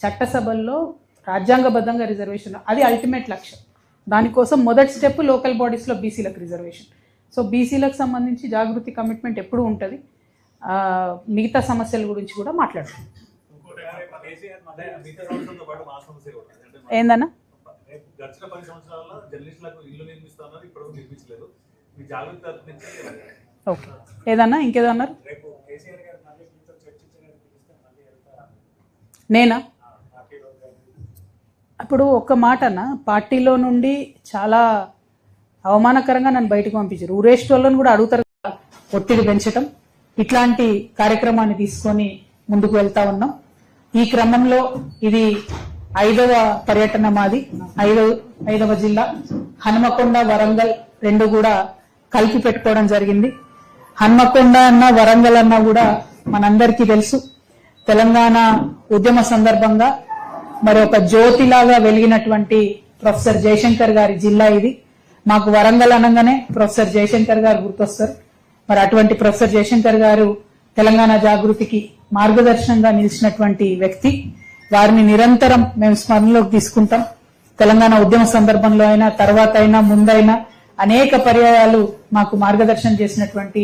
చట్టసభల్లో రాజ్యాంగబద్ధంగా రిజర్వేషన్ అది అల్టిమేట్ లక్ష్యం. దానికోసం మొదటి స్టెప్ లోకల్ బాడీస్లో బీసీలకు రిజర్వేషన్ సో బీసీలకు సంబంధించి జాగృతి కమిట్మెంట్ ఎప్పుడూ ఉంటుంది. ఆ, మిగతా సమస్యల గురించి కూడా మాట్లాడుతాం. ఇంకోటి రేపు కేసీఆర్ అదే మిగతా సంవత్సరంతో పాటు మా సమస్య కూడా అంటే మన- ఏందన్నా ఓకే. ఏదన్నా ఇంకేదన్నారు రేపు కేసీఆర్ గారు మళ్ళీ మీతో చర్చించడానికి పిలిస్తే మళ్ళీ వెళ్తారా నేనా ఆ, పార్టీలో కానీ అప్పుడు ఒక్క మాట అన్న పార్టీలో నుండి చాలా అవమానకరంగా నన్ను బయటకు పంపించారు. ఊరేస్ట్ వాళ్ళని కూడా అడుగుతారు ఒత్తిడి పెంచటం. ఇట్లాంటి కార్యక్రమాన్ని తీసుకొని ముందుకు వెళ్తా ఉన్నాం. ఈ క్రమంలో ఇది ఐదవ పర్యటన మాది. ఐదవ ఐదవ జిల్లా. హనుమకొండ వరంగల్ రెండు కూడా కలిపి పెట్టుకోవడం జరిగింది. హన్మకొండ అన్న వరంగల్ అన్న కూడా మనందరికీ తెలుసు. తెలంగాణ ఉద్యమ సందర్భంగా మరి ఒక జ్యోతిలాగా వెలిగినటువంటి ప్రొఫెసర్ జయశంకర్ గారి జిల్లా ఇది. మాకు వరంగల్ అనగానే ప్రొఫెసర్ జయశంకర్ గారు గుర్తొస్తారు. మరి అటువంటి ప్రొఫెసర్ జయశంకర్ గారు తెలంగాణ జాగృతికి మార్గదర్శనంగా నిలిచినటువంటి వ్యక్తి. వారిని నిరంతరం మేము స్మరణలోకి తీసుకుంటాం. తెలంగాణ ఉద్యమ సందర్భంలో అయినా తర్వాత అయినా ముందైనా అనేక పర్యాయాలు మాకు మార్గదర్శనం చేసినటువంటి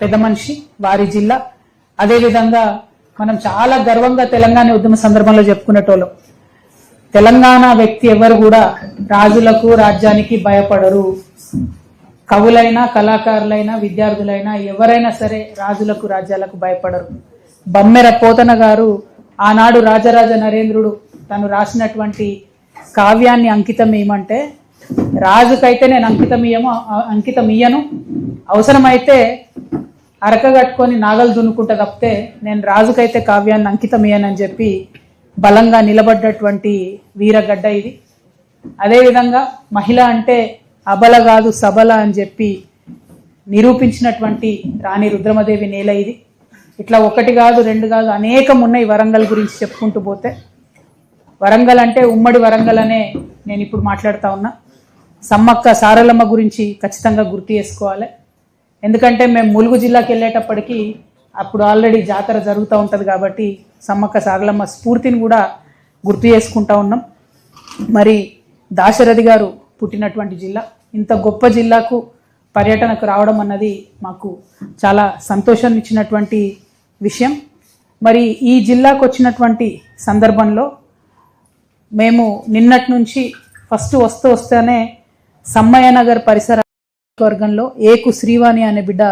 పెద్ద మనిషి వారి జిల్లా. అదేవిధంగా మనం చాలా గర్వంగా తెలంగాణ ఉద్యమ సందర్భంలో చెప్పుకునేటోళ్ళం. తెలంగాణ వ్యక్తి ఎవరు కూడా రాజులకు రాజ్యానికి భయపడరు. కవులైనా కళాకారులైనా విద్యార్థులైనా ఎవరైనా సరే రాజులకు రాజ్యాలకు భయపడరు. బమ్మెర పోతన గారు ఆనాడు రాజరాజ నరేంద్రుడు తను రాసినటువంటి కావ్యాన్ని అంకితం ఇవ్వమంటే రాజుకైతే నేను అంకితం ఇయ్యము అంకితం ఇయ్యను. అవసరమైతే అరక కట్టుకొని నాగలు దున్నుకుంటా తప్పితే నేను రాజుకైతే కావ్యాన్ని అంకితం ఇయ్యనని చెప్పి బలంగా నిలబడ్డటువంటి వీరగడ్డ ఇది. అదేవిధంగా మహిళ అంటే అబల కాదు సబల అని చెప్పి నిరూపించినటువంటి రాణి రుద్రమదేవి నేల ఇది. ఇట్లా ఒకటి కాదు రెండు కాదు అనేకం ఉన్నాయి వరంగల్ గురించి చెప్పుకుంటూ పోతే. వరంగల్ అంటే ఉమ్మడి వరంగల్ అనే నేను ఇప్పుడు మాట్లాడుతూ ఉన్నా. సమ్మక్క సారలమ్మ గురించి ఖచ్చితంగా గుర్తు చేసుకోవాలి. ఎందుకంటే మేము ములుగు జిల్లాకి వెళ్ళేటప్పటికీ అప్పుడు ఆల్రెడీ జాతర జరుగుతూ ఉంటుంది కాబట్టి సమ్మక్క సారలమ్మ స్ఫూర్తిని కూడా గుర్తు చేసుకుంటా ఉన్నాం. మరి దాశరథి గారు పుట్టినటువంటి జిల్లా. ఇంత గొప్ప జిల్లాకు పర్యటనకు రావడం అన్నది మాకు చాలా సంతోషం ఇచ్చినటువంటి విషయం. మరి ఈ జిల్లాకు వచ్చినటువంటి సందర్భంలో మేము నిన్నటి నుంచి ఫస్ట్ వస్తూ వస్తేనే సమ్మయ్య నగర్ పరిసర వర్గంలో ఏకు శ్రీవాణి అనే బిడ్డ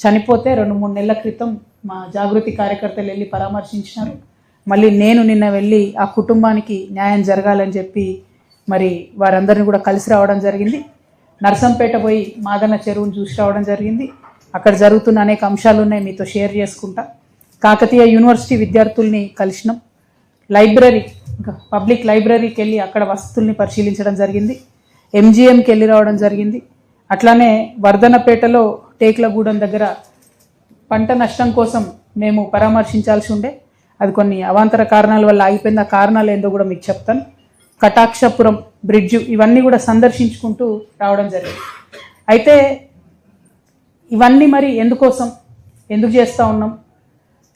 చనిపోతే రెండు మూడు నెలల క్రితం మా జాగృతి కార్యకర్తలు వెళ్ళి పరామర్శించినారు. మళ్ళీ నేను నిన్న వెళ్ళి ఆ కుటుంబానికి న్యాయం జరగాలని చెప్పి మరి వారందరిని కూడా కలిసి రావడం జరిగింది. నర్సంపేట పోయి మాదన్న చెరువును చూసి రావడం జరిగింది. అక్కడ జరుగుతున్న అనేక అంశాలు ఉన్నాయి మీతో షేర్ చేసుకుంటా. కాకతీయ యూనివర్సిటీ విద్యార్థుల్ని కలిసినాం. లైబ్రరీ పబ్లిక్ లైబ్రరీకి వెళ్ళి అక్కడ వసతుల్ని పరిశీలించడం జరిగింది. ఎంజిఎంకి వెళ్ళి రావడం జరిగింది. అట్లానే వర్ధనపేటలో టేక్లగూడెం దగ్గర పంట నష్టం కోసం మేము పరామర్శించాల్సి ఉండే. అది కొన్ని అవాంతర కారణాల వల్ల ఆగిపోయింది ఆ కారణాలు ఏందో కూడా మీకు చెప్తాను. కటాక్షపురం బ్రిడ్జ్ ఇవన్నీ కూడా సందర్శించుకుంటూ రావడం జరిగింది. అయితే ఇవన్నీ మరి ఎందుకోసం? ఎందుకు చేస్తూ ఉన్నాం?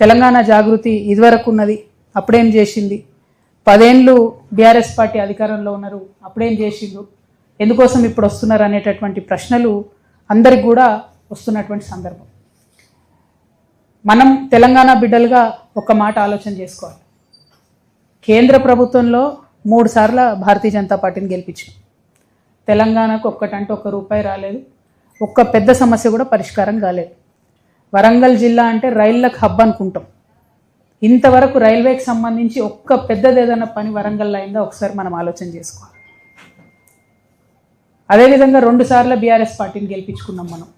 తెలంగాణ జాగృతి ఇదివరకు ఉన్నది అప్పుడేం చేసింది? పదేళ్ళు బీఆర్ఎస్ పార్టీ అధికారంలో ఉన్నారు అప్పుడేం చేసిండ్రు? ఎందుకోసం ఇప్పుడు వస్తున్నారు అనేటటువంటి ప్రశ్నలు అందరికి కూడా వస్తున్నటువంటి సందర్భం. మనం తెలంగాణ బిడ్డలుగా ఒక మాట ఆలోచన చేసుకోవాలి. కేంద్ర ప్రభుత్వంలో మూడు సార్ల భారతీయ జనతా పార్టీని గెలిపించాం. తెలంగాణకు ఒక్కటంటే ఒక్క రూపాయి రాలేదు. ఒక్క పెద్ద సమస్య కూడా పరిష్కారం కాలేదు. వరంగల్ జిల్లా అంటే రైళ్ళకు హబ్ అనుకుంటాం. ఇంతవరకు రైల్వేకి సంబంధించి ఒక్క పెద్దది ఏదైనా పని వరంగల్లో అయిందో ఒకసారి మనం ఆలోచన చేసుకోవాలి. అదేవిధంగా రెండుసార్లు బీఆర్ఎస్ పార్టీని గెలిపించుకున్నాం మనం.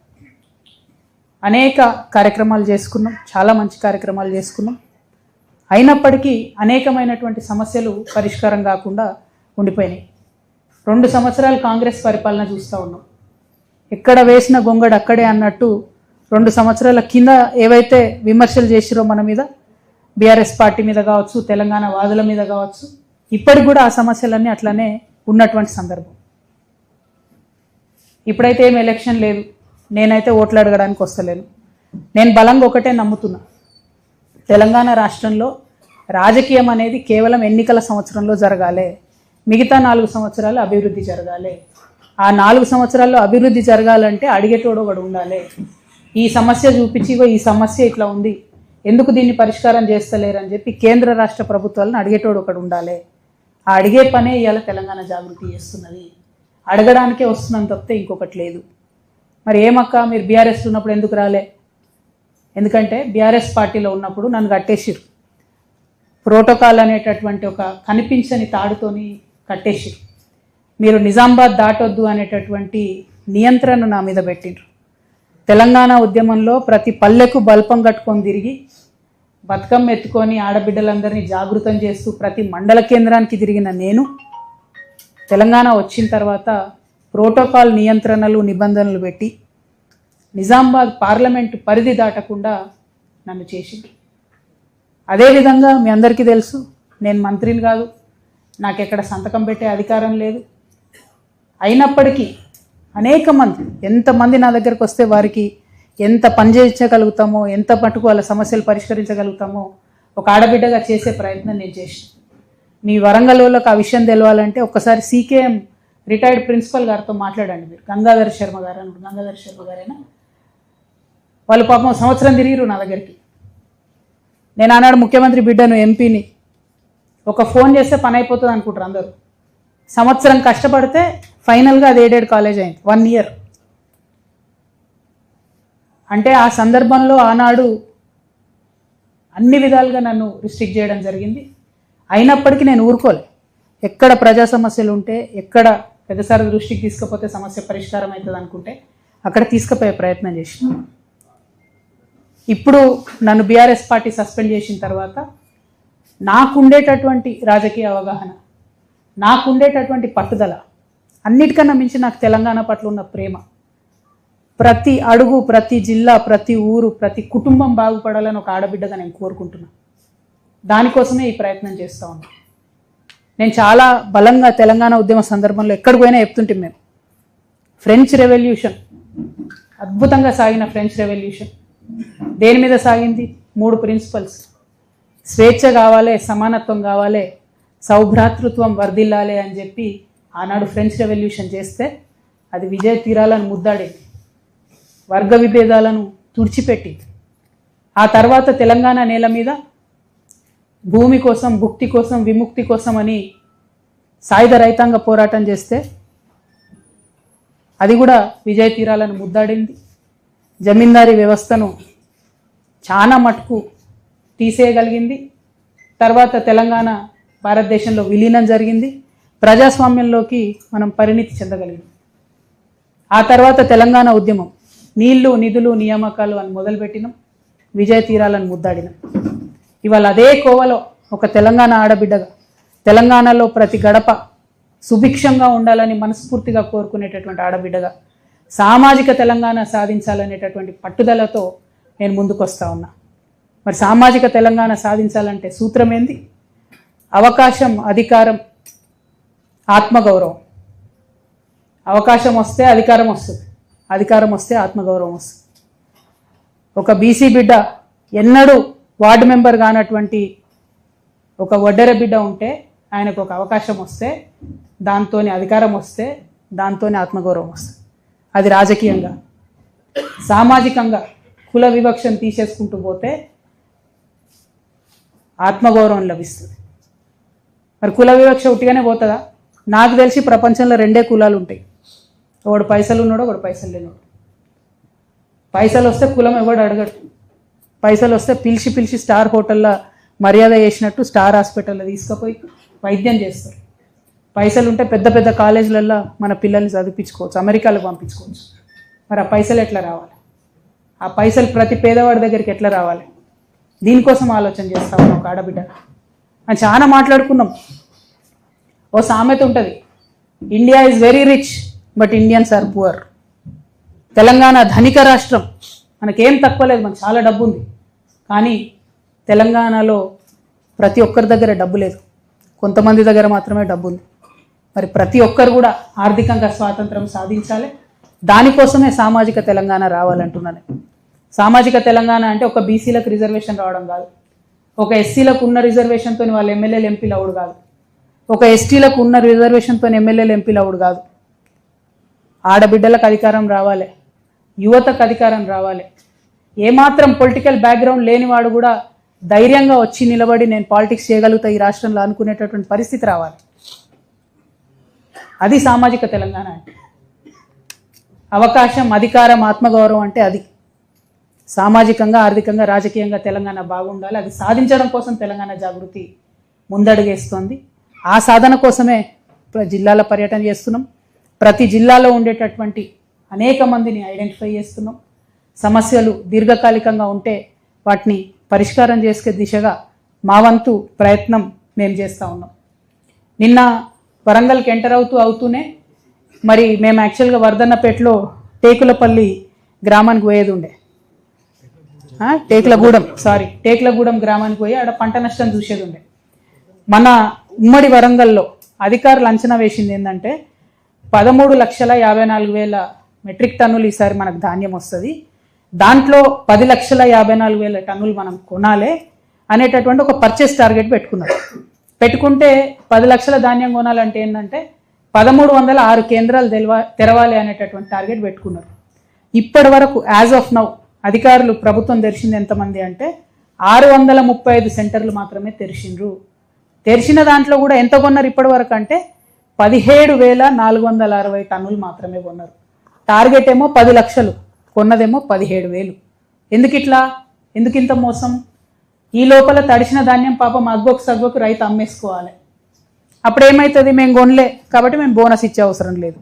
అనేక కార్యక్రమాలు చేసుకున్నాం. చాలా మంచి కార్యక్రమాలు చేసుకున్నాం. అయినప్పటికీ అనేకమైనటువంటి సమస్యలు పరిష్కారం కాకుండా ఉండిపోయినాయి. రెండు సంవత్సరాలు కాంగ్రెస్ పరిపాలన చూస్తూ ఉన్నాం. ఎక్కడ వేసిన గొంగడు అక్కడే అన్నట్టు రెండు సంవత్సరాల కింద ఏవైతే విమర్శలు చేసిరో మన మీద బీఆర్ఎస్ పార్టీ మీద కావచ్చు తెలంగాణ వాదుల మీద కావచ్చు ఇప్పటికి కూడా ఆ సమస్యలన్నీ అట్లానే ఉన్నటువంటి సందర్భం. ఇప్పుడైతే ఏం ఎలక్షన్ లేదు. నేనైతే ఓట్లు అడగడానికి వస్తలేను. నేను బలంగా ఒకటే నమ్ముతున్నా. తెలంగాణ రాష్ట్రంలో రాజకీయం అనేది కేవలం ఎన్నికల సంవత్సరంలో జరగాలి మిగతా నాలుగు సంవత్సరాలు అభివృద్ధి జరగాలి. ఆ నాలుగు సంవత్సరాల్లో అభివృద్ధి జరగాలంటే అడిగేటోడు ఒకడు ఉండాలి. ఈ సమస్య చూపించిగో ఈ సమస్య ఇట్లా ఉంది ఎందుకు దీన్ని పరిష్కారం చేస్తలేరు అని చెప్పి కేంద్ర రాష్ట్ర ప్రభుత్వాలను అడిగేటోడు ఒకడు ఉండాలి. ఆ అడిగే పనే ఇవాళ తెలంగాణ జాగృతి చేస్తున్నది. అడగడానికే వస్తున్నాను తప్పితే ఇంకొకటి లేదు. మరి ఏమక్క? మీరు బీఆర్ఎస్ ఉన్నప్పుడు ఎందుకు రాలే? ఎందుకంటే బీఆర్ఎస్ పార్టీలో ఉన్నప్పుడు నన్ను కట్టేసిరు ప్రోటోకాల్ అనేటటువంటి ఒక కనిపించని తాడుతోని కట్టేసిరు మీరు నిజామాబాద్ దాటొద్దు అనేటటువంటి నియంత్రణ నా మీద పెట్టిండ్రు. తెలంగాణ ఉద్యమంలో ప్రతి పల్లెకు బల్పం కట్టుకొని తిరిగి బతుకమ్మ ఎత్తుకొని ఆడబిడ్డలందరినీ జాగృతం చేస్తూ ప్రతి మండల కేంద్రానికి తిరిగిన నేను తెలంగాణ వచ్చిన తర్వాత ప్రోటోకాల్ నియంత్రణలు నిబంధనలు పెట్టి నిజామాబాద్ పార్లమెంటు పరిధి దాటకుండా నన్ను చేసింది. అదేవిధంగా మీ అందరికీ తెలుసు నేను మంత్రిని కాదు నాకు ఎక్కడ సంతకం పెట్టే అధికారం లేదు. అయినప్పటికీ అనేక మంది ఎంతమంది నా దగ్గరకు వస్తే వారికి ఎంత పని చేయించగలుగుతామో ఎంత మటుకు వాళ్ళ సమస్యలు పరిష్కరించగలుగుతామో ఒక ఆడబిడ్డగా చేసే ప్రయత్నం నేను చేసిన మీ వరంగల్ వాళ్ళకి ఆ విషయం తెలవాలంటే ఒక్కసారి సీకేఎం రిటైర్డ్ ప్రిన్సిపల్ గారితో మాట్లాడండి మీరు. గంగాధర్ శర్మ గారు అనుకుంటు గంగాధర్ శర్మ గారేనా? వాళ్ళు పాపం సంవత్సరం తిరిగిరు నా దగ్గరికి. నేను ఆనాడు ముఖ్యమంత్రి బిడ్డను ఎంపీని. ఒక ఫోన్ చేస్తే పని అయిపోతుంది అనుకుంటారు అందరూ. సంవత్సరం కష్టపడితే ఫైనల్గా అది ఎయిడెడ్ కాలేజ్ అయింది. One year. అంటే ఆ సందర్భంలో ఆనాడు అన్ని విధాలుగా నన్ను రిస్ట్రిక్ట్ చేయడం జరిగింది. అయినప్పటికీ నేను ఊరుకోలే. ఎక్కడ ప్రజా సమస్యలు ఉంటే ఎక్కడ పెద్దసారి దృష్టికి తీసుకపోతే సమస్య పరిష్కారం అవుతుంది అనుకుంటే అక్కడ తీసుకుపోయే ప్రయత్నం చేసిన. ఇప్పుడు నన్ను బీఆర్ఎస్ పార్టీ సస్పెండ్ చేసిన తర్వాత నాకుండేటటువంటి రాజకీయ అవగాహన నాకుండేటటువంటి పట్టుదల అన్నిటికన్నా మించి నాకు తెలంగాణ పట్ల ఉన్న ప్రేమ ప్రతి అడుగు ప్రతి జిల్లా ప్రతి ఊరు ప్రతి కుటుంబం బాగుపడాలని ఒక ఆడబిడ్డగా నేను కోరుకుంటున్నాను దానికోసమే ఈ ప్రయత్నం చేస్తూ ఉన్నాను నేను చాలా బలంగా తెలంగాణ ఉద్యమ సందర్భంలో ఎక్కడికి పోయినా చెప్తుంటే మేము. ఫ్రెంచ్ రెవల్యూషన్ అద్భుతంగా సాగిన ఫ్రెంచ్ రెవల్యూషన్ దేని మీద సాగింది? మూడు ప్రిన్సిపల్స్ స్వేచ్ఛ కావాలి సమానత్వం కావాలి సౌభ్రాతృత్వం వర్ధిల్లాలి అని చెప్పి ఆనాడు ఫ్రెంచ్ రెవల్యూషన్ చేస్తే అది విజయ తీరాలను ముద్దాడింది వర్గ విభేదాలను తుడిచిపెట్టింది. ఆ తర్వాత తెలంగాణ నేల మీద భూమి కోసం భుక్తి కోసం విముక్తి కోసం అని సాయుధ రైతాంగ పోరాటం చేస్తే అది కూడా విజయ తీరాలను ముద్దాడింది. జమీందారీ వ్యవస్థను చాలా మటుకు తీసేయగలిగింది. తర్వాత తెలంగాణ భారతదేశంలో విలీనం జరిగింది. ప్రజాస్వామ్యంలోకి మనం పరిణితి చెందగలిగింది ఆ తర్వాత తెలంగాణ ఉద్యమం నీళ్ళు నిధులు నియామకాలు అని మొదలుపెట్టినాం. విజయ తీరాలను ముద్దాడినాం. ఇవాళ అదే కోవలో ఒక తెలంగాణ ఆడబిడ్డగా తెలంగాణలో ప్రతి గడప సుభిక్షంగా ఉండాలని మనస్ఫూర్తిగా కోరుకునేటటువంటి ఆడబిడ్డగా సామాజిక తెలంగాణ సాధించాలనేటటువంటి పట్టుదలతో నేను ముందుకొస్తా ఉన్నా. మరి సామాజిక తెలంగాణ సాధించాలంటే సూత్రం ఏంది అవకాశం అధికారం ఆత్మగౌరవం. అవకాశం వస్తే అధికారం వస్తుంది. అధికారం వస్తే ఆత్మగౌరవం వస్తుంది. ఒక బీసీ బిడ్డ ఎన్నడూ వార్డు మెంబర్ కానటువంటి ఒక వడ్డర బిడ్డ ఉంటే ఆయనకు ఒక అవకాశం వస్తే దాంతోని అధికారం వస్తే దాంతోనే ఆత్మగౌరవం వస్తుంది అది రాజకీయంగా సామాజికంగా కుల వివక్షను తీసేసుకుంటూ పోతే ఆత్మగౌరవం లభిస్తుంది. మరి కుల వివక్ష ఉట్టిగానే పోతుందా? నాకు తెలిసి ప్రపంచంలో రెండే కులాలు ఉంటాయి. ఒకడు పైసలు ఉన్నాడు ఒకడు పైసలు లేనివాడు పైసలు వస్తే కులం ఎవడు అడగడు. పైసలు వస్తే పిలిచి పిలిచి స్టార్ హోటల్లో మర్యాద చేసినట్టు స్టార్ హాస్పిటల్లో తీసుకుపోయి వైద్యం చేస్తారు. పైసలు ఉంటే పెద్ద పెద్ద కాలేజీలలో మన పిల్లల్ని చదివించుకోవచ్చు అమెరికాలకు పంపించుకోవచ్చు. మరి ఆ పైసలు ఎట్లా రావాలి? ఆ పైసలు ప్రతి పేదవాడి దగ్గరికి ఎట్లా రావాలి? దీనికోసం ఆలోచన చేస్తా ఉన్నాం ఒక ఆడబిడ్డ. అని చాలా మాట్లాడుకున్నాం. ఓ సామెత ఉంటుంది India is very rich but Indians are poor. Telangana ధనిక రాష్ట్రం. మనకేం తక్కువ లేదు మనకు చాలా డబ్బు ఉంది కానీ తెలంగాణలో ప్రతి ఒక్కరి దగ్గర డబ్బు లేదు. కొంతమంది దగ్గర మాత్రమే డబ్బు ఉంది మరి ప్రతి ఒక్కరు కూడా ఆర్థికంగా స్వాతంత్రం సాధించాలి. దానికోసమే సామాజిక తెలంగాణ రావాలంటున్నాను. సామాజిక తెలంగాణ అంటే ఒక బీసీలకు రిజర్వేషన్ రావడం కాదు. ఒక ఎస్సీలకు ఉన్న రిజర్వేషన్తో వాళ్ళు ఎమ్మెల్యేలు ఎంపీలు అవుడు కాదు. ఒక ఎస్టీలకు ఉన్న రిజర్వేషన్తో ఎమ్మెల్యేలు ఎంపీలు అవుడు కాదు. ఆడబిడ్డలకు అధికారం రావాలి. యువతకు అధికారం రావాలి. ఏమాత్రం పొలిటికల్ బ్యాక్గ్రౌండ్ లేనివాడు కూడా ధైర్యంగా వచ్చి నిలబడి నేను పాలిటిక్స్ చేయగలుగుతా ఈ రాష్ట్రంలో అనుకునేటటువంటి పరిస్థితి రావాలి. అది సామాజిక తెలంగాణ అంటే అవకాశం అధికారం ఆత్మగౌరవం అంటే అది. సామాజికంగా ఆర్థికంగా రాజకీయంగా తెలంగాణ బాగుండాలి. అది సాధించడం కోసం తెలంగాణ జాగృతి ముందడుగేస్తోంది. ఆ సాధన కోసమే జిల్లాల పర్యటన చేస్తున్నాం. ప్రతి జిల్లాలో ఉండేటటువంటి అనేక మందిని ఐడెంటిఫై చేస్తున్నాం. సమస్యలు దీర్ఘకాలికంగా ఉంటే వాటిని పరిష్కారం చేసుకునే దిశగా మా వంతు ప్రయత్నం మేము చేస్తూ ఉన్నాం. నిన్న వరంగల్కి ఎంటర్ అవుతూ అవుతూనే మరి మేము యాక్చువల్గా వర్ధన్నపేటలో టేకులపల్లి గ్రామానికి పోయేది ఉండే. టేకులగూడెం సారీ టేకులగూడెం గ్రామానికి పోయి ఆడ పంట నష్టం చూసేది ఉండే. మన ఉమ్మడి వరంగల్లో అధికారులు అంచనా వేసింది ఏంటంటే పదమూడు లక్షల యాభై నాలుగు వేల మెట్రిక్ టన్నులు ఈసారి మనకు ధాన్యం వస్తుంది. దాంట్లో పది లక్షల యాభై నాలుగు వేల టన్నులు మనం కొనాలి అనేటటువంటి ఒక పర్చేస్ టార్గెట్ పెట్టుకున్నారు పెట్టుకుంటే పది లక్షల ధాన్యం కొనాలంటే ఏంటంటే పదమూడు వందల ఆరు కేంద్రాలు తెలవా తెరవాలి అనేటటువంటి టార్గెట్ పెట్టుకున్నారు. ఇప్పటి వరకు యాజ్ ఆఫ్ నౌ అధికారులు ప్రభుత్వం తెరిచింది ఎంతమంది అంటే ఆరు వందల ముప్పై ఐదు సెంటర్లు మాత్రమే తెరిచిండ్రు. తెరిచిన దాంట్లో కూడా ఎంత కొన్నారు ఇప్పటి వరకు అంటే పదిహేడు వేల నాలుగు వందల అరవై టన్నులు మాత్రమే కొన్నారు. టార్గెట్ ఏమో పది లక్షలు కొన్నదేమో పదిహేడు వేలు. ఎందుకు ఇట్లా? ఎందుకు ఇంత మోసం? ఈ లోపల తడిసిన ధాన్యం పాపం అగ్గొకు సగ్గొకు రైతు అమ్మేసుకోవాలి. అప్పుడు ఏమవుతుంది మేము కొనలే. కాబట్టి మేము బోనస్ ఇచ్చే అవసరం లేదు.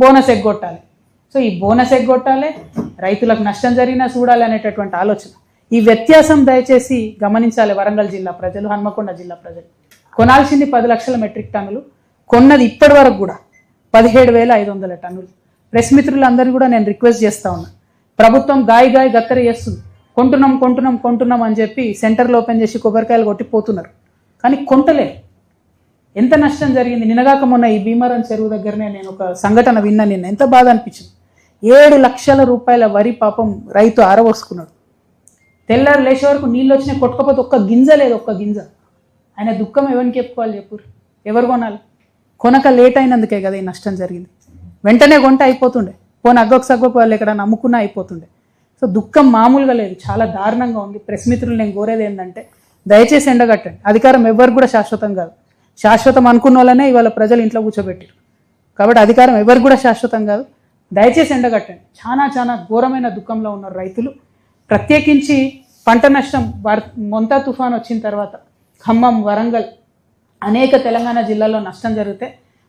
బోనస్ ఎగ్గొట్టాలి. సో ఈ బోనస్ ఎగ్గొట్టాలి రైతులకు నష్టం జరిగినా చూడాలి అనేటటువంటి ఆలోచన. ఈ వ్యత్యాసం దయచేసి గమనించాలి వరంగల్ జిల్లా ప్రజలు హన్మకొండ జిల్లా ప్రజలు. కొనాల్సింది పది లక్షల మెట్రిక్ టన్నులు కొన్నది ఇప్పటి వరకు కూడా పదిహేడు వేల ఐదు వందల టన్నులు. ప్రెస్ మిత్రులందరూ కూడా నేను రిక్వెస్ట్ చేస్తా ఉన్నా. ప్రభుత్వం గాయ గాయ గత్తర చేస్తుంది. కొంటున్నాం కొంటున్నాం కొంటున్నాం అని చెప్పి సెంటర్లు ఓపెన్ చేసి కొబ్బరికాయలు కొట్టిపోతున్నారు. కానీ కొంటలే. ఎంత నష్టం జరిగింది? నినగాక మొన్న ఈ భీమవరం చెరువు దగ్గరనే నేను ఒక సంఘటన విన్నా నిన్న. ఎంత బాధ అనిపించింది? ఏడు లక్షల రూపాయల వరి పాపం రైతు ఆరవోసుకున్నాడు తెల్లారు లేచే వరకు నీళ్ళు వచ్చినాయి కొట్టుకపోతే ఒక్క గింజ లేదు ఒక్క గింజ. ఆయన దుఃఖం ఎవరికి చెప్పుకోవాలి చెప్పు? ఎవరు కొనాలి? కొనక లేట్ అయినందుకే కదా ఈ నష్టం జరిగింది. వెంటనే కొంట అయిపోతుండే. పోనీ అగ్గొక సగ్గొక వాళ్ళు ఎక్కడ నమ్ముకున్నా అయిపోతుండే. సో దుఃఖం మామూలుగా లేదు. చాలా దారుణంగా ఉంది. ప్రెస్ మిత్రులు నేను కోరేది ఏంటంటే దయచేసి ఎండగట్టండి. అధికారం ఎవరికి కూడా శాశ్వతం కాదు. శాశ్వతం అనుకున్న వాళ్ళనే ఇవాళ ప్రజలు ఇంట్లో కూర్చోబెట్టారు. కాబట్టి అధికారం ఎవరు కూడా శాశ్వతం కాదు. దయచేసి ఎండగట్టండి. చాలా చాలా ఘోరమైన దుఃఖంలో ఉన్నారు రైతులు. ప్రత్యేకించి పంట నష్టం వర్ మొంతా తుఫాన్ వచ్చిన తర్వాత ఖమ్మం వరంగల్ అనేక తెలంగాణ జిల్లాల్లో నష్టం జరిగితే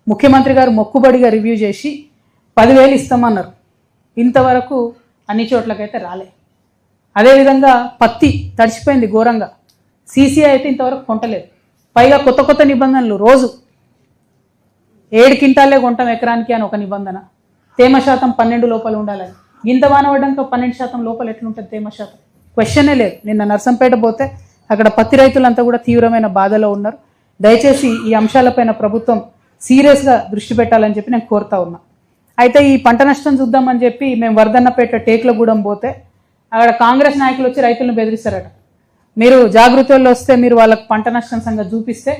ముఖ్యమంత్రి గారు మొక్కుబడిగా రివ్యూ చేసి పదివేలు ఇస్తామన్నారు. ఇంతవరకు అన్ని చోట్లకైతే రాలే. అదేవిధంగా పత్తి తడిచిపోయింది ఘోరంగా. సీసీఐ అయితే ఇంతవరకు కొంటలేదు. పైగా కొత్త కొత్త నిబంధనలు రోజు ఏడు కింటాలే కొంటాం ఎకరానికి అని ఒక నిబంధన. తేమ శాతం పన్నెండు లోపల ఉండాలని ఇంత వాన పడ్డాక పన్నెండు శాతం లోపల ఎట్లుంటుంది తేమ శాతం? క్వశ్చనే లేదు. నిన్న నర్సంపేట పోతే అక్కడ పత్తి రైతులంతా కూడా తీవ్రమైన బాధలో ఉన్నారు. దయచేసి ఈ అంశాలపైన ప్రభుత్వం సీరియస్గా దృష్టి పెట్టాలని చెప్పి నేను కోరుతా ఉన్నా. అయితే ఈ పంట నష్టం చూద్దామని చెప్పి మేము వరదన్నపేట టేక్లగూడెం పోతే అక్కడ కాంగ్రెస్ నాయకులు వచ్చి రైతులను బెదిరిస్తారట. మీరు జాగృతుల్లో వస్తే మీరు వాళ్ళకి పంట నష్టం సంగతి చూపిస్తే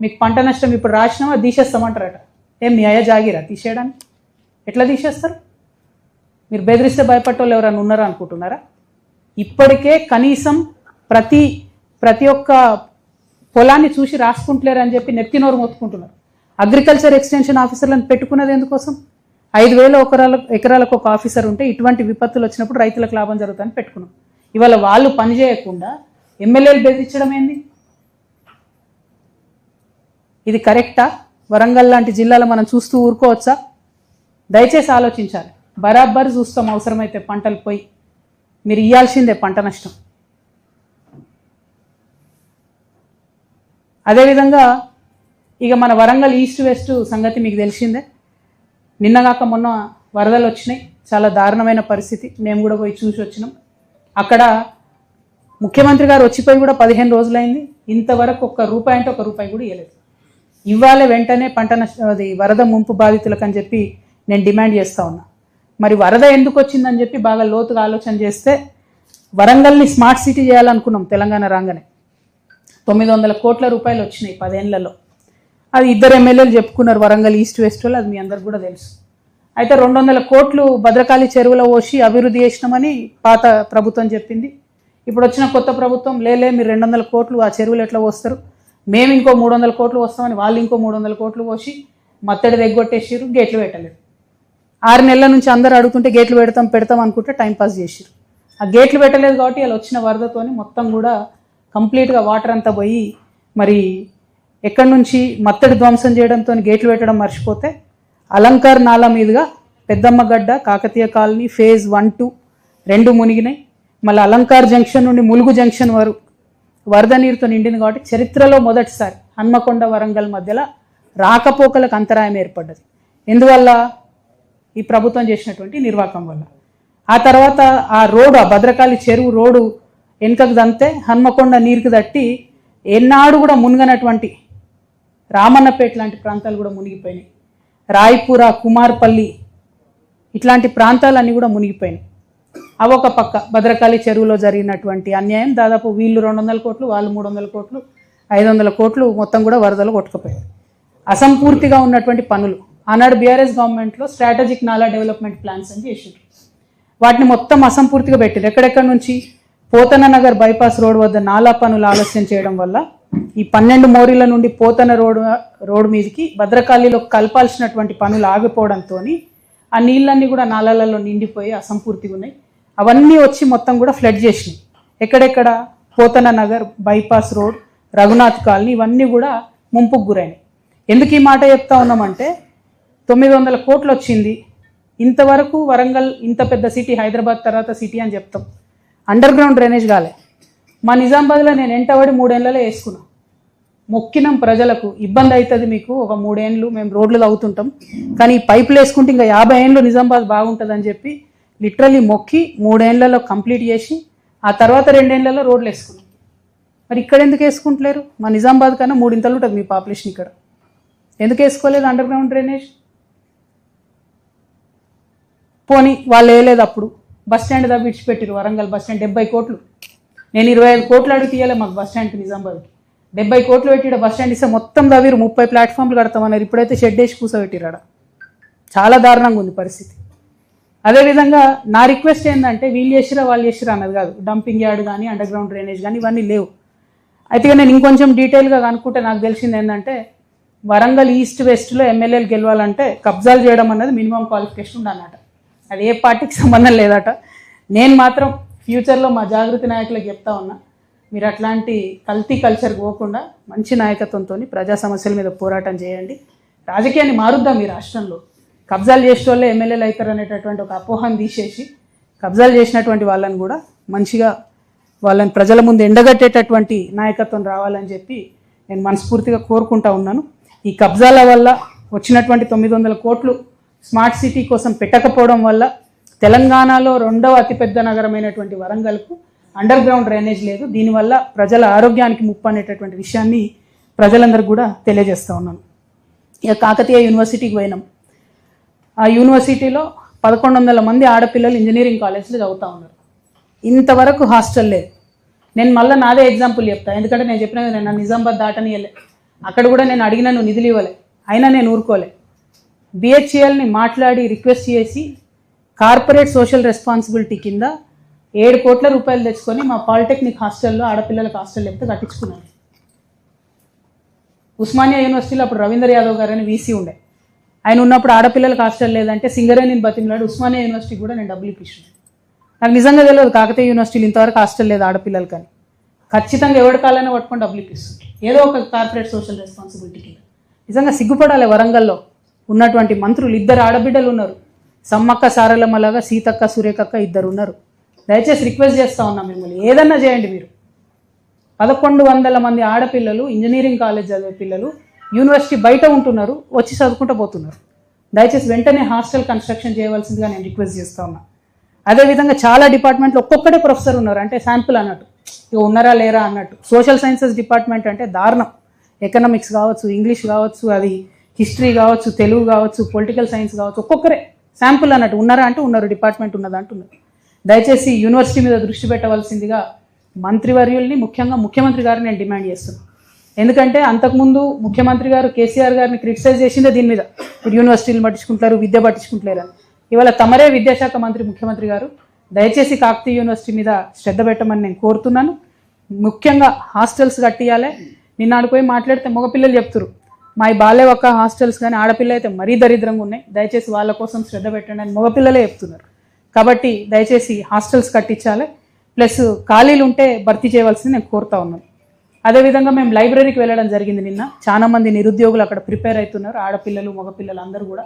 మీకు పంట నష్టం ఇప్పుడు రాసినామా తీసేస్తామంటారట ఏం మీ అయ్య జాగిరా? తీసేయడానికి? ఎట్లా తీసేస్తారు? మీరు బెదిరిస్తే భయపట్టోళ్ళు ఎవరైనా ఉన్నారా అనుకుంటున్నారా? ఇప్పటికే కనీసం ప్రతి ప్రతి ఒక్క పొలాన్ని చూసి రాసుకుంటలేరని అని చెప్పి నెత్తినోరు మొత్తుకుంటున్నారు. అగ్రికల్చర్ ఎక్స్టెన్షన్ ఆఫీసర్లను పెట్టుకున్నది ఎందుకోసం? ఐదు వేల ఎకరాలకు ఒక ఆఫీసర్ ఉంటే ఇటువంటి విపత్తులు వచ్చినప్పుడు రైతులకు లాభం జరుగుతుందని పెట్టుకున్నాం. ఇవాళ వాళ్ళు పని చేయకుండా ఎమ్మెల్యేలు బెదిరించడం ఏంది? ఇది కరెక్టా? వరంగల్ లాంటి జిల్లాలో మనం చూస్తూ ఊరుకోవచ్చా? దయచేసి ఆలోచించాలి. బరాబర్ చూస్తాం అవసరమైతే పంటలు పోయి. మీరు ఇయ్యాల్సిందే పంట నష్టం. అదేవిధంగా ఇక మన వరంగల్ ఈస్ట్ వెస్ట్ సంగతి మీకు తెలిసిందే. నిన్నగాక మొన్న వరదలు వచ్చినాయి. చాలా దారుణమైన పరిస్థితి. మేము కూడా పోయి చూసి వచ్చినాం. అక్కడ ముఖ్యమంత్రి గారు వచ్చిపోయి కూడా పదిహేను రోజులైంది. ఇంతవరకు ఒక్క రూపాయి అంటే ఒక రూపాయి కూడా ఇవ్వలేదు. ఇవ్వాలే వెంటనే పంట అది వరద ముంపు బాధితులకు అని చెప్పి నేను డిమాండ్ చేస్తా ఉన్నా. మరి వరద ఎందుకు వచ్చిందని చెప్పి బాగా లోతుగా ఆలోచన చేస్తే వరంగల్ని స్మార్ట్ సిటీ చేయాలనుకున్నాం తెలంగాణ రాగానే. తొమ్మిది వందల కోట్ల రూపాయలు వచ్చినాయి పదేళ్ళలో. అది ఇద్దరు ఎమ్మెల్యేలు చెప్పుకున్నారు వరంగల్ ఈస్ట్ వెస్ట్ వాళ్ళు అది మీ అందరికి కూడా తెలుసు. అయితే రెండు వందల కోట్లు భద్రకాళి చెరువులో పోసి అభివృద్ధి చేసినామని పాత ప్రభుత్వం చెప్పింది. ఇప్పుడు వచ్చిన కొత్త ప్రభుత్వం లేలే మీరు రెండు వందల కోట్లు ఆ చెరువులు ఎట్లా పోస్తారు? మేము ఇంకో మూడు వందల కోట్లు వస్తామని వాళ్ళు ఇంకో మూడు వందల కోట్లు పోసి మత్తడి దగ్గొట్టేసారు గేట్లు పెట్టలేదు. ఆరు నెలల నుంచి అందరు అడుగుతుంటే గేట్లు పెడతాం పెడతాం అనుకుంటే టైంపాస్ చేసారు ఆ గేట్లు పెట్టలేదు కాబట్టి వాళ్ళు వచ్చిన వరదతోని మొత్తం కూడా కంప్లీట్గా వాటర్ అంతా పోయి మరి ఎక్కడి నుంచి మత్తడి ధ్వంసం చేయడంతో గేట్లు పెట్టడం మర్చిపోతే అలంకార్ నాలా మీదుగా Peddamma Gadda Kakatiya colony phase one two రెండు మునిగినాయి. మళ్ళీ అలంకార్ జంక్షన్ నుండి ములుగు జంక్షన్ వరకు వరద నీరుతో నిండింది కాబట్టి చరిత్రలో మొదటిసారి హన్మకొండ వరంగల్ మధ్యలో రాకపోకలకు అంతరాయం ఏర్పడ్డది. ఎందువల్ల? ఈ ప్రభుత్వం చేసినటువంటి నిర్వాకం వల్ల. ఆ తర్వాత ఆ రోడ్డు ఆ భద్రకాళి చెరువు రోడ్డు వెనుకకు దంతే హన్మకొండ నీరుకి తట్టి ఎన్నాడు కూడా మునిగనటువంటి రామన్నపేట లాంటి ప్రాంతాలు కూడా మునిగిపోయినాయి. రాయ్పుర కుమార్పల్లి ఇట్లాంటి ప్రాంతాలన్నీ కూడా మునిగిపోయినాయి. అవి ఒక పక్క భద్రకాళి చెరువులో జరిగినటువంటి అన్యాయం. దాదాపు వీళ్ళు రెండు వందల కోట్లు వాళ్ళు మూడు వందల కోట్లు ఐదు వందల కోట్లు మొత్తం కూడా వరదలు కొట్టుకుపోయాయి. అసంపూర్తిగా ఉన్నటువంటి పనులు ఆనాడు బీఆర్ఎస్ గవర్నమెంట్లో స్ట్రాటజిక్ నాలా డెవలప్మెంట్ ప్లాన్స్ అని చేసిండ్రు. వాటిని మొత్తం అసంపూర్తిగా పెట్టారు ఎక్కడెక్కడి నుంచి పోతన నగర్ బైపాస్ రోడ్ వద్ద నాలా పనులు ఆలస్యం చేయడం వల్ల ఈ పన్నెండు మోరీల నుండి పోతన రోడ్డు రోడ్ మీదకి భద్రకాళిలో కలపాల్సినటువంటి పనులు ఆగిపోవడంతో ఆ నీళ్ళన్నీ కూడా నాలలలో నిండిపోయి అసంపూర్తిగా ఉన్నాయి. అవన్నీ వచ్చి మొత్తం కూడా ఫ్లడ్ చేసినాయి. ఎక్కడెక్కడ Pothana Nagar bypass road Raghunath colony ఇవన్నీ కూడా ముంపుకు గురైనాయి. ఎందుకు ఈ మాట చెప్తా ఉన్నామంటే తొమ్మిది వందల కోట్లు వచ్చింది. ఇంతవరకు వరంగల్ ఇంత పెద్ద సిటీ హైదరాబాద్ తర్వాత సిటీ అని చెప్తాం. అండర్ గ్రౌండ్ డ్రైనేజ్ కాలే. మా నిజామాబాద్లో నేను ఎంటబడి మూడేళ్ళలో వేసుకున్నాను మొక్కినం ప్రజలకు ఇబ్బంది అవుతుంది మీకు ఒక మూడేళ్ళు మేము రోడ్లు తవ్వుతుంటాం. కానీ పైపులు వేసుకుంటే ఇంకా యాభై ఏళ్ళు నిజామాబాద్ బాగుంటుంది అని చెప్పి లిటరలీ మొక్కి మూడేళ్ళలో కంప్లీట్ చేసి ఆ తర్వాత రెండేళ్ళలో రోడ్లు వేసుకున్నాం. మరి ఇక్కడ ఎందుకు వేసుకుంటలేరు? మా నిజామాబాద్ కన్నా మూడింతలు ఉంటుంది మీ పాపులేషన్ ఇక్కడ. ఎందుకు వేసుకోలేదు అండర్ గ్రౌండ్ డ్రైనేజ్? పోనీ వాళ్ళు వేయలేదు అప్పుడు. బస్ స్టాండ్ దాకా విడిచిపెట్టారు వరంగల్ బస్ స్టాండ్ డెబ్బై కోట్లు. నేను ఇరవై ఐదు కోట్లు అడిగి తీయాలి మాకు బస్ స్టాండ్కి నిజామాబాద్కి డెబ్బై కోట్లు పెట్టి బస్ స్టాండ్ ఇస్తే మొత్తం దావీరు ముప్పై ప్లాట్ఫామ్లు కడతామన్నారు. ఇప్పుడైతే షెడ్ వేసి కూర్చోబెట్టిరాడ చాలా దారుణంగా ఉంది పరిస్థితి. అదేవిధంగా నా రిక్వెస్ట్ ఏంటంటే వీళ్ళు చేసిరా వాళ్ళు చేసిరా అన్నది కాదు. డంపింగ్ యార్డ్ కానీ అండర్ గ్రౌండ్ డ్రైనేజ్ కానీ ఇవన్నీ లేవు. అయితే నేను ఇంకొంచెం డీటెయిల్గా కనుక్కుంటే నాకు తెలిసింది ఏంటంటే వరంగల్ ఈస్ట్ వెస్ట్లో ఎమ్మెల్యేలు గెలవాలంటే కబ్జాలు చేయడం అన్నది మినిమం క్వాలిఫికేషన్ ఉందన్నమాట. అది ఏ పార్టీకి సంబంధం లేదట. నేను మాత్రం ఫ్యూచర్లో మా జాగృతి నాయకులకు చెప్తా ఉన్నా మీరు అట్లాంటి కల్తీ కల్చర్ పోకుండా మంచి నాయకత్వంతో ప్రజా సమస్యల మీద పోరాటం చేయండి. రాజకీయాన్ని మారుద్దాం ఈ రాష్ట్రంలో. కబ్జాలు చేసే వాళ్ళే ఎమ్మెల్యేలు అవుతారు అనేటటువంటి ఒక అపోహను తీసేసి కబ్జాలు చేసినటువంటి వాళ్ళని కూడా మంచిగా వాళ్ళని ప్రజల ముందు ఎండగట్టేటటువంటి నాయకత్వం రావాలని చెప్పి నేను మనస్ఫూర్తిగా కోరుకుంటా ఉన్నాను. ఈ కబ్జాల వల్ల వచ్చినటువంటి తొమ్మిది వందల కోట్లు స్మార్ట్ సిటీ కోసం పెట్టకపోవడం వల్ల తెలంగాణలో రెండవ అతిపెద్ద నగరమైనటువంటి వరంగల్కు అండర్ గ్రౌండ్ డ్రైనేజ్ లేదు. దీనివల్ల ప్రజల ఆరోగ్యానికి ముప్పు అనేటటువంటి విషయాన్ని ప్రజలందరికీ కూడా తెలియజేస్తూ ఉన్నాను. ఇక కాకతీయ యూనివర్సిటీకి పోయినాం. ఆ యూనివర్సిటీలో పదకొండు వందల మంది ఆడపిల్లలు ఇంజనీరింగ్ కాలేజ్లో చదువుతూ ఉన్నారు. ఇంతవరకు హాస్టల్ లేదు. నేను మళ్ళీ నాదే ఎగ్జాంపుల్ చెప్తా. ఎందుకంటే నేను చెప్పిన నేను నిజామాబాద్ దాటని దాటనియలే. అక్కడ కూడా నేను అడిగిన నువ్వు నిధులు ఇవ్వలే అయినా నేను ఊరుకోలే. బిహెచ్ఎల్ని మాట్లాడి రిక్వెస్ట్ చేసి కార్పొరేట్ సోషల్ రెస్పాన్సిబిలిటీ కింద ఏడు కోట్ల రూపాయలు తెచ్చుకొని మా పాలిటెక్నిక్ హాస్టల్లో ఆడపిల్లలకు హాస్టల్ చెప్తే కట్టించుకున్నాను ఉస్మానియా యూనివర్సిటీలో అప్పుడు రవీంద్ర యాదవ్ గారు అని వీసీ ఉండే. ఆయన ఉన్నప్పుడు ఆడపిల్లలకు హాస్టల్ లేదంటే సింగరేణిని బతిమలాడు. ఉస్మానియా యూనివర్సిటీ కూడా నేను డబ్బులు ఇప్పించాను. నాకు నిజంగా తెలియదు కాకతీయ యూనివర్సిటీలు ఇంతవరకు హాస్టల్ లేదు ఆడపిల్లలకి అని ఖచ్చితంగా ఎవరి కాలైనా పట్టుకొని డబ్బులు ఇప్పిస్తుంది ఏదో ఒక కార్పొరేట్ సోషల్ రెస్పాన్సిబిలిటీ కింద. నిజంగా సిగ్గుపడాలి వరంగల్లో ఉన్నటువంటి మంత్రులు. ఇద్దరు ఆడబిడ్డలు ఉన్నారు. సమ్మక్క సారలమ్మలాగా సీతక్క సురేఖక్క ఇద్దరు ఉన్నారు దయచేసి రిక్వెస్ట్ చేస్తా ఉన్నా మిమ్మల్ని. ఏదన్నా చేయండి మీరు. పదకొండు వందల మంది ఆడపిల్లలు ఇంజనీరింగ్ కాలేజ్ చదివే పిల్లలు యూనివర్సిటీ బయట ఉంటున్నారు వచ్చి చదువుకుంటూ పోతున్నారు. దయచేసి వెంటనే హాస్టల్ కన్స్ట్రక్షన్ చేయవలసిందిగా నేను రిక్వెస్ట్ చేస్తా ఉన్నా. అదేవిధంగా చాలా డిపార్ట్మెంట్లో ఒక్కొక్కటే ప్రొఫెసర్ ఉన్నారు అంటే శాంపుల్ అన్నట్టు. ఇక ఉన్నారా లేరా అన్నట్టు. సోషల్ సైన్సెస్ డిపార్ట్మెంట్ అంటే దారుణం. ఎకనామిక్స్ కావచ్చు ఇంగ్లీష్ కావచ్చు అది హిస్టరీ కావచ్చు తెలుగు కావచ్చు పొలిటికల్ సైన్స్ కావచ్చు ఒక్కొక్కరే. శాంపుల్ అన్నట్టు ఉన్నారా అంటే ఉన్నారు డిపార్ట్మెంట్ ఉన్నదా అంటున్నారు దయచేసి యూనివర్సిటీ మీద దృష్టి పెట్టవలసిందిగా మంత్రివర్యుల్ని ముఖ్యంగా ముఖ్యమంత్రి గారిని నేను డిమాండ్ చేస్తున్నాను ఎందుకంటే అంతకుముందు ముఖ్యమంత్రి గారు కేసీఆర్ గారిని క్రిటిసైజ్ చేసిందే దీని మీద. ఇప్పుడు యూనివర్సిటీలు పట్టించుకుంటారు విద్య పట్టించుకుంటలేరు? అని ఇవాళ తమరే విద్యాశాఖ మంత్రి ముఖ్యమంత్రి గారు. దయచేసి కాకతీయ యూనివర్సిటీ మీద శ్రద్ధ పెట్టమని నేను కోరుతున్నాను. ముఖ్యంగా హాస్టల్స్ కట్టియాలి. నిన్న ఆడిపోయి మాట్లాడితే మగపిల్లలు చెప్తురు మా బాలే ఒక్క హాస్టల్స్ కానీ ఆడపిల్ల అయితే మరీ దరిద్రంగా ఉన్నాయి. దయచేసి వాళ్ళ కోసం శ్రద్ధ పెట్టండి అని మగపిల్లలే చెప్తున్నారు. కాబట్టి దయచేసి హాస్టల్స్ కట్టించాలి. ప్లస్ ఖాళీలు ఉంటే భర్తీ చేయవలసింది నేను కోరుతా ఉన్నాను. అదేవిధంగా మేము లైబ్రరీకి వెళ్ళడం జరిగింది నిన్న. చాలా మంది నిరుద్యోగులు అక్కడ ప్రిపేర్ అవుతున్నారు. ఆడపిల్లలు మగపిల్లలు అందరూ కూడా.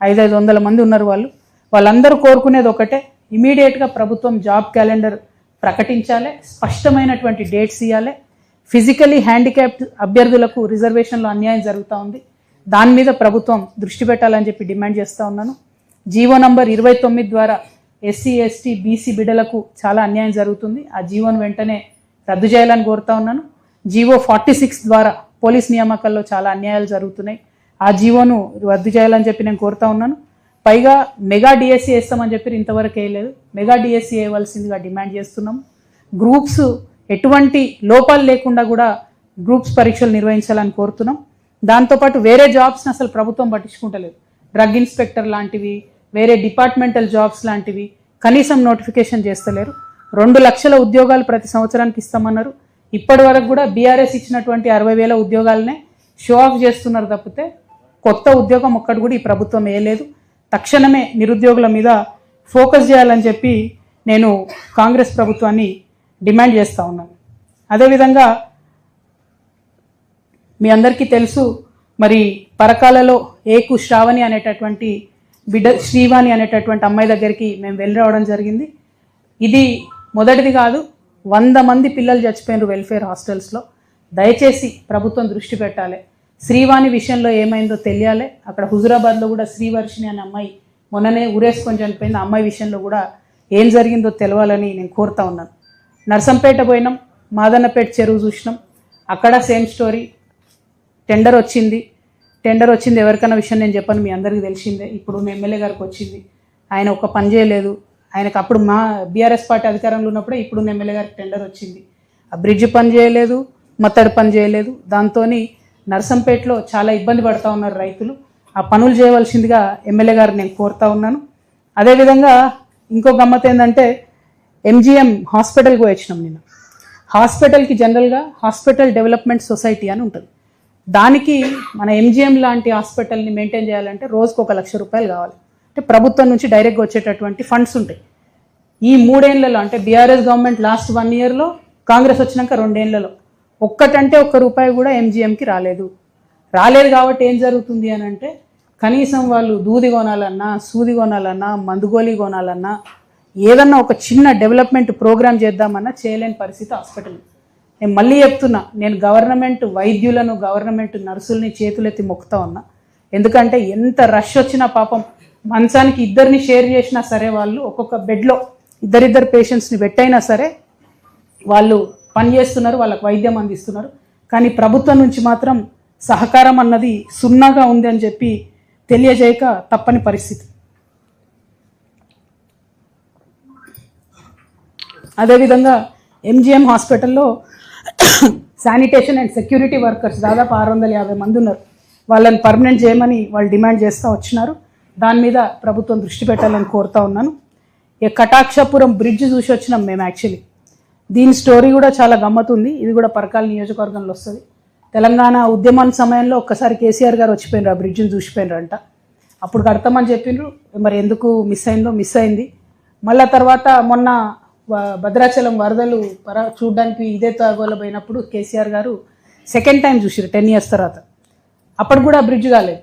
ఐదు ఐదు వందల మంది ఉన్నారు వాళ్ళు. వాళ్ళందరూ కోరుకునేది ఒకటే. ఇమీడియట్గా ప్రభుత్వం జాబ్ క్యాలెండర్ ప్రకటించాలి. స్పష్టమైనటువంటి డేట్స్ ఇవ్వాలి ఫిజికలీ హ్యాండిక్యాప్డ్ అభ్యర్థులకు రిజర్వేషన్లో అన్యాయం జరుగుతూ ఉంది. దాని మీద ప్రభుత్వం దృష్టి పెట్టాలని చెప్పి డిమాండ్ చేస్తూ ఉన్నాను. జీవో నంబర్ ఇరవై తొమ్మిది ద్వారా ఎస్సీ ఎస్టీ బీసీ బిడ్డలకు చాలా అన్యాయం జరుగుతుంది. ఆ జీవోను వెంటనే రద్దు చేయాలని కోరుతా ఉన్నాను. జీవో ఫార్టీ సిక్స్ ద్వారా పోలీస్ నియామకాల్లో చాలా అన్యాయాలు జరుగుతున్నాయి. ఆ జీవోను రద్దు చేయాలని చెప్పి నేను కోరుతా ఉన్నాను. పైగా మెగా డిఎస్సీ వేస్తామని చెప్పి ఇంతవరకు వేయలేదు. మెగా డిఎస్సీ వేయవలసిందిగా డిమాండ్ చేస్తున్నాం గ్రూప్స్ ఎటువంటి లోపాలు లేకుండా కూడా గ్రూప్స్ పరీక్షలు నిర్వహించాలని కోరుతున్నాం. దాంతోపాటు వేరే జాబ్స్ని అసలు ప్రభుత్వం పట్టించుకుంటలేదు. డ్రగ్ ఇన్స్పెక్టర్ లాంటివి వేరే డిపార్ట్మెంటల్ జాబ్స్ లాంటివి కనీసం నోటిఫికేషన్ చేస్తలేరు. రెండు లక్షల ఉద్యోగాలు ప్రతి సంవత్సరానికి ఇస్తామన్నారు. ఇప్పటి వరకు కూడా బీఆర్ఎస్ ఇచ్చినటువంటి అరవై వేల ఉద్యోగాలనే షో ఆఫ్ చేస్తున్నారు తప్పితే కొత్త ఉద్యోగం ఒక్కటి కూడా ఈ ప్రభుత్వం వేయలేదు తక్షణమే నిరుద్యోగుల మీద ఫోకస్ చేయాలని చెప్పి నేను కాంగ్రెస్ ప్రభుత్వాన్ని డిమాండ్ చేస్తూ ఉన్నాను అదేవిధంగా మీ అందరికీ తెలుసు మరి పరకాలలో ఏకు శ్రావణి అనేటటువంటి బిడ్డ శ్రీవాణి అనేటటువంటి అమ్మాయి దగ్గరికి మేము వెళ్ళి రావడం జరిగింది. ఇది మొదటిది కాదు వంద మంది పిల్లలు చచ్చిపోయినారు వెల్ఫేర్ హాస్టల్స్లో. దయచేసి ప్రభుత్వం దృష్టి పెట్టాలి. శ్రీవాణి విషయంలో ఏమైందో తెలియాలి. అక్కడ హుజురాబాద్లో కూడా శ్రీవర్షిణి అనే అమ్మాయి మొన్ననే ఊరేసుకొని చనిపోయింది. అమ్మాయి విషయంలో కూడా ఏం జరిగిందో తెలవాలని నేను కోరుతా ఉన్నాను. నర్సంపేట పోయినాం మాదన్నపేట చెరువు చూసినాం. అక్కడ సేమ్ స్టోరీ టెండర్ వచ్చింది. టెండర్ వచ్చింది ఎవరికైనా విషయం నేను చెప్పను మీ అందరికీ తెలిసిందే. ఇప్పుడు మీ ఎమ్మెల్యే గారికి వచ్చింది. ఆయన ఒక పని చేయలేదు. ఆయనకు అప్పుడు మా బీఆర్ఎస్ పార్టీ అధికారంలో ఉన్నప్పుడే ఇప్పుడు ఉన్న ఎమ్మెల్యే గారికి టెండర్ వచ్చింది. ఆ బ్రిడ్జ్ పని చేయలేదు మత్తడి పని చేయలేదు. దాంతో నర్సంపేటలో చాలా ఇబ్బంది పడుతూ ఉన్నారు రైతులు. ఆ పనులు చేయవలసిందిగా ఎమ్మెల్యే గారు నేను కోరుతా ఉన్నాను. అదేవిధంగా ఇంకో గమ్మత్ ఏంటంటే ఎంజిఎం హాస్పిటల్కి వచ్చినాం నేను హాస్పిటల్కి జనరల్గా హాస్పిటల్ డెవలప్మెంట్ సొసైటీ అని ఉంటుంది. దానికి మన ఎంజిఎం లాంటి హాస్పిటల్ని మెయింటైన్ చేయాలంటే రోజుకు ఒక లక్ష రూపాయలు కావాలి. అంటే ప్రభుత్వం నుంచి డైరెక్ట్గా వచ్చేటటువంటి ఫండ్స్ ఉంటాయి. ఈ మూడేళ్ళలో అంటే బీఆర్ఎస్ గవర్నమెంట్ లాస్ట్ వన్ ఇయర్లో కాంగ్రెస్ వచ్చినాక రెండేళ్ళలో ఒక్కటంటే ఒక్క రూపాయి కూడా ఎంజిఎంకి రాలేదు. రాలేదు కాబట్టి ఏం జరుగుతుంది అని అంటే కనీసం వాళ్ళు దూది కొనాలన్నా సూది కొనాలన్నా మందుగోలి కొనాలన్నా ఏదన్నా ఒక చిన్న డెవలప్మెంట్ ప్రోగ్రామ్ చేద్దామన్నా చేయలేని పరిస్థితి హాస్పిటల్. నేను మళ్ళీ చెప్తున్నా నేను గవర్నమెంట్ వైద్యులను గవర్నమెంట్ నర్సుల్ని చేతులెత్తి మొక్కుతా ఉన్నా. ఎందుకంటే ఎంత రష్ వచ్చినా పాపం మంచానికి ఇద్దరిని షేర్ చేసినా సరే వాళ్ళు ఒక్కొక్క బెడ్లో ఇద్దరిద్దరు పేషెంట్స్ని పెట్టైనా సరే వాళ్ళు పని చేస్తున్నారు వాళ్ళకి వైద్యం అందిస్తున్నారు. కానీ ప్రభుత్వం నుంచి మాత్రం సహకారం అన్నది సున్నాగా ఉంది అని చెప్పి తెలియజేయక తప్పని పరిస్థితి. అదేవిధంగా ఎంజిఎం హాస్పిటల్లో శానిటేషన్ అండ్ సెక్యూరిటీ వర్కర్స్ దాదాపు ఆరు వందల యాభై మంది ఉన్నారు. వాళ్ళని పర్మనెంట్ చేయమని వాళ్ళు డిమాండ్ చేస్తూ వచ్చినారు. దాని మీద ప్రభుత్వం దృష్టి పెట్టాలని కోరుతా ఉన్నాను. ఇక కటాక్షపురం బ్రిడ్జ్ చూసి వచ్చినాం మేము యాక్చువల్లీ. దీని స్టోరీ కూడా చాలా గమ్మతుంది. ఇది కూడా పరకాల నియోజకవర్గంలో వస్తుంది. తెలంగాణ ఉద్యమం సమయంలో ఒక్కసారి కేసీఆర్ గారు వచ్చిపోయినారు ఆ బ్రిడ్జ్ని చూసిపోయినారంట. అప్పుడు కడతామని చెప్పిండ్రు. మరి ఎందుకు మిస్ అయిందో మిస్ అయింది. మళ్ళా తర్వాత మొన్న భద్రాచలం వరదలు పర చూడడానికి ఇదే తాగోలో పోయినప్పుడు కేసీఆర్ గారు సెకండ్ టైం చూసిరు టెన్ ఇయర్స్ తర్వాత. అప్పుడు కూడా బ్రిడ్జ్ కాలేదు.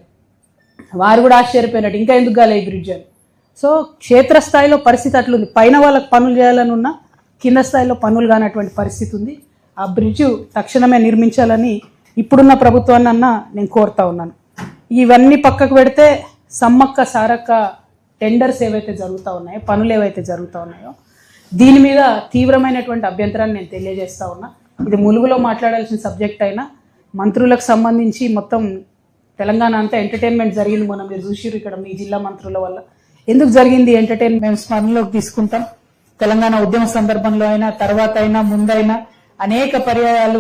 వారు కూడా ఆశ్చర్యపోయినట్టు ఇంకా ఎందుకు కాలేదు ఈ బ్రిడ్జ్ అని. సో క్షేత్రస్థాయిలో పరిస్థితి అట్లుంది. పైన వాళ్ళకి పనులు చేయాలని ఉన్న కింద స్థాయిలో పనులు కానటువంటి పరిస్థితి ఉంది. ఆ బ్రిడ్జ్ తక్షణమే నిర్మించాలని ఇప్పుడున్న ప్రభుత్వాన్ని అన్న నేను కోరుతా ఉన్నాను. ఇవన్నీ పక్కకు పెడితే సమ్మక్క సారక్క టెండర్స్ ఏవైతే జరుగుతూ ఉన్నాయో పనులు ఏవైతే జరుగుతూ ఉన్నాయో దీని మీద తీవ్రమైనటువంటి అభ్యంతరాన్ని నేను తెలియజేస్తా ఉన్నా. ఇది ములుగులో మాట్లాడాల్సిన సబ్జెక్ట్ అయినా మంత్రులకు సంబంధించి మొత్తం తెలంగాణ అంతా ఎంటర్టైన్మెంట్ జరిగింది మనం మీరు చూసిర్రు ఇక్కడ మీ జిల్లా మంత్రుల వల్ల. ఎందుకు జరిగింది ఎంటర్టైన్మెంట్? స్మరణలోకి తీసుకుంటాం. తెలంగాణ ఉద్యమ సందర్భంలో అయినా తర్వాత అయినా ముందైనా అనేక పర్యాయాలు